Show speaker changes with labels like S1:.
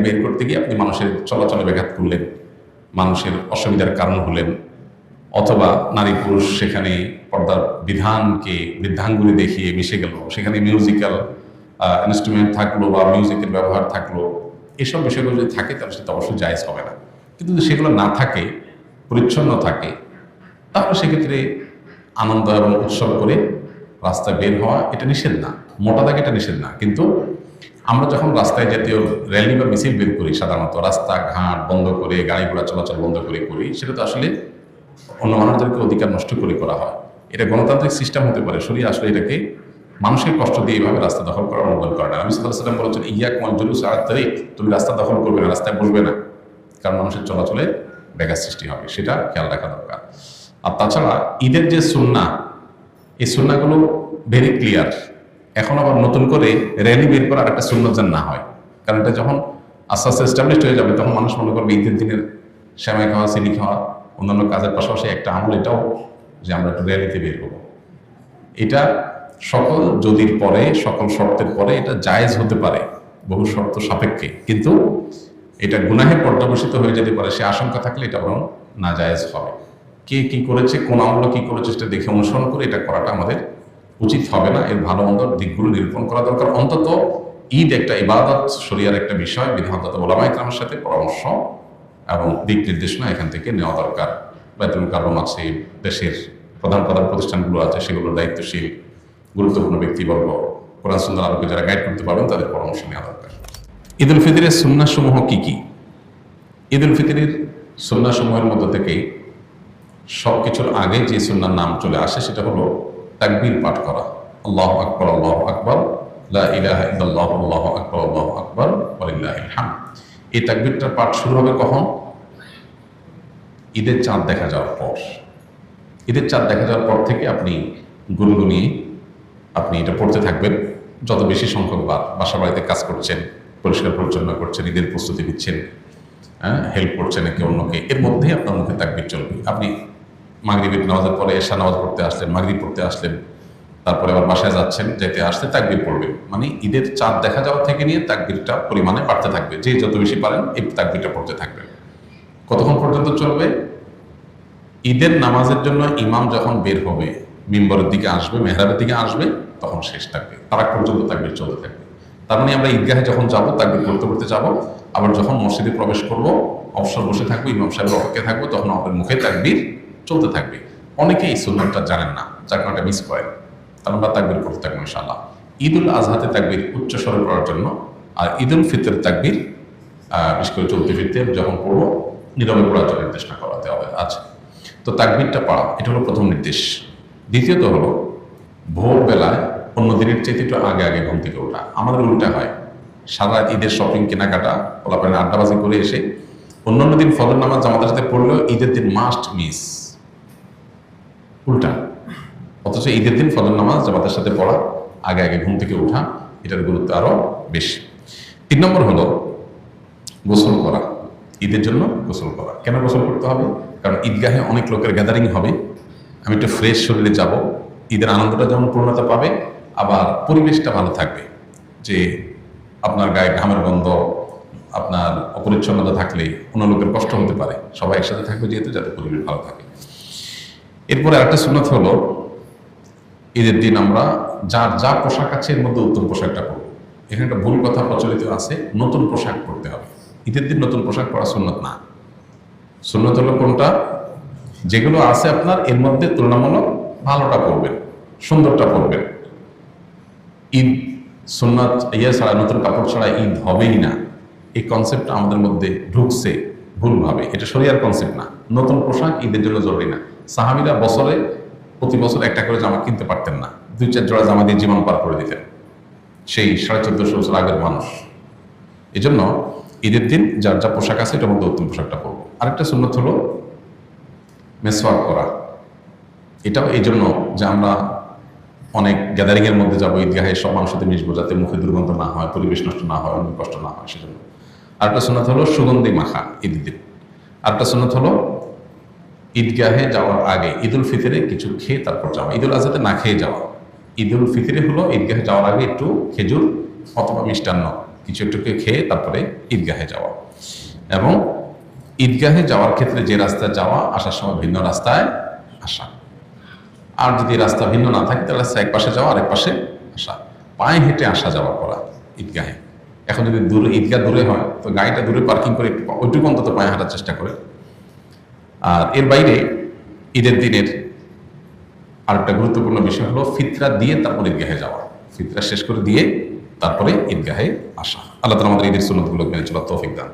S1: বের করতে গিয়ে আপনি মানুষের চলাচলে ব্যাঘাত করলেন, মানুষের অসুবিধার কারণ হলেন, অথবা নারী পুরুষ সেখানে পর্দার বিধানকে বৃদ্ধাঙ্গুলি দেখিয়ে মিশে গেল, সেখানে মিউজিক্যাল ইনস্ট্রুমেন্ট থাকল বা মিউজিকের ব্যবহার থাকল, এসব বিষয়গুলো যদি থাকে তাহলে সেটা অবশ্যই জায়জ হবে না। কিন্তু যদি সেগুলো না থাকে, পরিচ্ছন্ন থাকে, তাহলে সেক্ষেত্রে আনন্দ এবং উৎসব করে রাস্তায় বের হওয়া এটা নিষেধ না, মোটা দাগে এটা নিষেধ না। কিন্তু আমরা যখন রাস্তায় জাতীয় র্যালি বা মিছিল বের করি সাধারণত রাস্তাঘাট বন্ধ করে, গাড়ি ঘোড়া চলাচল বন্ধ করে করি, সেটা তো আসলে অন্য মানুষদেরকে অধিকার নষ্ট করে করা হয়। এটা গণতান্ত্রিক সিস্টেম হতে পারে শরীর আসলে এটাকে মানুষের কষ্ট দিয়ে এইভাবে রাস্তা দখল করার অনুমোদন করে না। আমি সাল্লাম বলেছেন ইয়া কমাল জুলুস আর তারিখ তুমি রাস্তা দখল করবে না, রাস্তায় বসবে না কারণ মানুষের চলাচলে ব্যাঘাত সৃষ্টি হবে, সেটা খেয়াল রাখা দরকার। আর তাছাড়া ঈদের যে সুন্না এই সুন্নাগুলো ভেরি ক্লিয়ার এখন আবার নতুন করে র্যালি বের করার একটা যেন না হয়। কারণ এটা যখন আস্তে আস্তে এস্টাবলিশড হয়ে যাবে, তখন মানুষ মনে করবে ঈদের দিনের শ্যামাই খাওয়া, চিনি খাওয়া, অন্যান্য কাজের পাশাপাশি একটা আমল এটাও যে আমরা একটু র্যালিতে বের করব। এটা সকল যদির পরে, সকল শর্তের পরে এটা জায়েজ হতে পারে, বহু শর্ত সাপেক্ষে। কিন্তু এটা গুনাহে পর্যবসিত হয়ে যেতে পারে, সে আশঙ্কা থাকলে এটা বরং না জায়েজ হবে। কে কি করেছে, কোন আমল কি করেছে, সেটা দেখে অনুসরণ করে এটা করাটা আমাদের উচিত হবে না, এর ভালো মন্দ দিকগুলো নিরূপণ করা দরকার। অন্তত ঈদ একটা ইবাদত, শরিয়ার একটা বিষয় বিধানগত ওলামা ইকরামের সাথে পরামর্শ এবং দিক নির্দেশনা এখান থেকে নেওয়া দরকার। বেতন কারণ আছে, দেশের প্রধান প্রধান প্রতিষ্ঠানগুলো আছে, সেগুলোর দায়িত্বশীল, গুরুত্বপূর্ণ ব্যক্তিবর্গ, কোরআন সুন্দর আলোকে যারা গাইড করতে পারবেন, তাদের পরামর্শ নেওয়া দরকার। ঈদ উল ফিতরের সুন্নাসমূহ কী কি? ঈদ উল ফিতরের সুন্নাসমূহের মধ্য থেকে সব কিছুর আগে যে সুন্নার নাম চলে আসে, সেটা হলো তাকবীর পাঠ করা। আল্লাহ আকবর আল্লাহ আকবর। ইল্লাল্লাহ, আল্লাহু আকবর আল্লাহু আকবর ওয়ালিল্লাহিল হামদ এই তাকবীরটার পাঠ শুরু হবে কখন? ঈদের চাঁদ দেখা যাওয়ার পর। ঈদের চাঁদ দেখা যাওয়ার পর থেকে আপনি গুনগুনিয়ে আপনি এটা পড়তে থাকবেন। যত বেশি সংখ্যক বার বাসা বাড়িতে কাজ করছেন, পরিষ্কার পরিচ্ছন্ন করছেন, ঈদের প্রস্তুতি দিচ্ছেন হ্যাঁ হেল্প করছেন একে অন্যকে, এর মধ্যেই আপনার মুখে তাকবির চলবে। আপনি মাগরিবের নামাজের পরে এশা নামাজ পড়তে আসলেন, মাগরিব পড়তে আসলেন। তারপরে আবার বাসায় যাচ্ছেন যেতে আসতে তাকবির পড়বেন। মানে ঈদের চাঁদ দেখা যাওয়া থেকে নিয়ে তাকবিরটা পরিমাণে বাড়তে থাকবে। যে যত বেশি পারেন এই তাকবিরটা পড়তে থাকবেন। কতক্ষণ পর্যন্ত চলবে? ঈদের নামাজের জন্য ইমাম যখন বের হবে, মিম্বরের দিকে আসবে, মেহরাবের দিকে আসবে, তখন শেষ থাকবে তারা পর্যন্ত তাকবির চলতে থাকবে। তার মানে আমরা ঈদগাহে যখন যাব, তাকবির করতে করতে যাব, আবার যখন মসজিদে প্রবেশ করব, অবসর বসে থাকব, ইমাম সাহেবের অপেক্ষা থাকব, তখন আমাদের মুখে তাকবির চলতে থাকবে। অনেকেই সুন্নতটা জানেন না, যার কারণে মিস করেন তার আমরা তাকবির করতে থাকব ইনশাল্লাহ ঈদ উল আজহাতে তাকবির উচ্চ স্বরে করার জন্য আর ঈদ উল ফিতর তাকবির বিশেষ করে চলতে ফিরতে যখন পড়ব নীরবে পড়ার জন্য নির্দেশনা করাতে হবে আচ্ছা তো তাকবিরটা পড়া, এটা হলো প্রথম নির্দেশ। দ্বিতীয়ত হলো, ভোরবেলায় অন্য দিনের চাইতে একটু আগে আগে ঘুম থেকে ওঠা। আমাদের উল্টা হয়। সারা ঈদের শপিং কেনাকাটা পোলাপানে আড্ডাবাজি করে এসে অন্যান্য দিন ফজর নামাজ আমাদের সাথে পড়লেও ঈদের দিন মাস্ট মিস উল্টা। অথচ ঈদের দিন ফজর নামাজ, জামাতের সাথে পড়া, আগে আগে ঘুম থেকে ওঠা এটার গুরুত্ব আরও বেশি। তিন নম্বর হলো, গোসল করা। ঈদের জন্য গোসল করা। কেন গোসল করতে হবে? কারণ ঈদগাহে অনেক লোকের গ্যাদারিং হবে। আমি একটু ফ্রেশ শরীরে যাব। ঈদের আনন্দটা যেমন পূর্ণতা পাবে, আবার পরিবেশটা ভালো থাকবে। যে আপনার গায়ে ঘামের গন্ধ, আপনার অপরিচ্ছন্নতা থাকলে অন্য লোকের কষ্ট হতে পারে। সবাই একসাথে থাকবে যেহেতু, যাতে পরিবেশ ভালো থাকে। এরপরে আরেকটা সুন্নত হলো, ঈদের দিন আমরা যার যা পোশাক আছে এর মধ্যে উত্তম পোশাকটা পরবো। এখানে একটা ভুল কথা প্রচলিত আছে, নতুন পোশাক পরতে হবে। ঈদের দিন নতুন পোশাক পরা সুন্নত না। সুন্নত হলো কোনটা? যেগুলো আছে আপনার, এর মধ্যে তুলনামূলক ভালোটা পরবেন, সুন্দরটা পরবেন। ঈদ, সুন্নত ইয়ে ছাড়া, নতুন কাপড় ছাড়া ঈদ হবেই না। এই কনসেপ্টটা আমাদের মধ্যে ঢুকছে। ভুলভাবে এটা শরিয়ার কনসেপ্ট না। নতুন পোশাক ঈদের জন্য জরুরি না। সাহাবিরা বছরে, প্রতি বছর একটা করে জামা কিনতে পারতেন না। দুই, চার জোড়া জামা দিয়ে জীবন পার করে দিতেন। সেই সাড়ে চোদ্দশো বছর আগের মানুষ। এই জন্য ঈদের দিন যার যা পোশাক আছে, এটার মধ্যে উত্তম পোশাকটা পরবো। আরেকটা সুন্নত হলো মেসওয়াক করা এটাও এই জন্য যে আমরা অনেক গ্যাদারিং এর মধ্যে যাব, ঈদগাহে সব মানুষের সাথে মিশবো, যাতে মুখে দুর্গন্ধ না হয়, পরিবেশ নষ্ট না হয় অন্য কষ্ট না হয়, সেজন্য। আরেকটা সুন্নত হলো সুগন্ধি মাখা ঈদের দিন। আরেকটা সুন্নত হলো ঈদগাহে যাওয়ার আগে ঈদুল ফিতরে কিছু খেয়ে তারপর যাওয়া। ঈদুল আজহাতে না খেয়ে যাওয়া। ঈদুল ফিতরে হলো ঈদগাহে যাওয়ার আগে একটু খেজুর অথবা মিষ্টান্ন কিছু একটু খেয়ে তারপরে ঈদগাহে যাওয়া। এবং ঈদগাহে যাওয়ার ক্ষেত্রে যে রাস্তায় যাওয়া, আসার সময় ভিন্ন রাস্তায় আসা। আর যদি রাস্তা ভিন্ন না থাকে, তাহলে এক পাশে যাওয়া, আরেক পাশে আসা। পায়ে হেঁটে আসা যাওয়া করা ঈদগাহে। এখন যদি দূরে ঈদগাহ দূরে হয়, তো গাড়িটা দূরে পার্কিং করে ওইটুকু অন্তত পায়ে হাঁটার চেষ্টা করে। আর এর বাইরে ঈদের দিনের আরেকটা গুরুত্বপূর্ণ বিষয় হলো ফিতরা দিয়ে তারপর ঈদগাহে যাওয়া। ফিতরা শেষ করে দিয়ে তারপরে ঈদগাহে আসা। আল্লাহ তালা আমাদের ঈদের সুন্নতগুলো মেনে চলার তৌফিক দান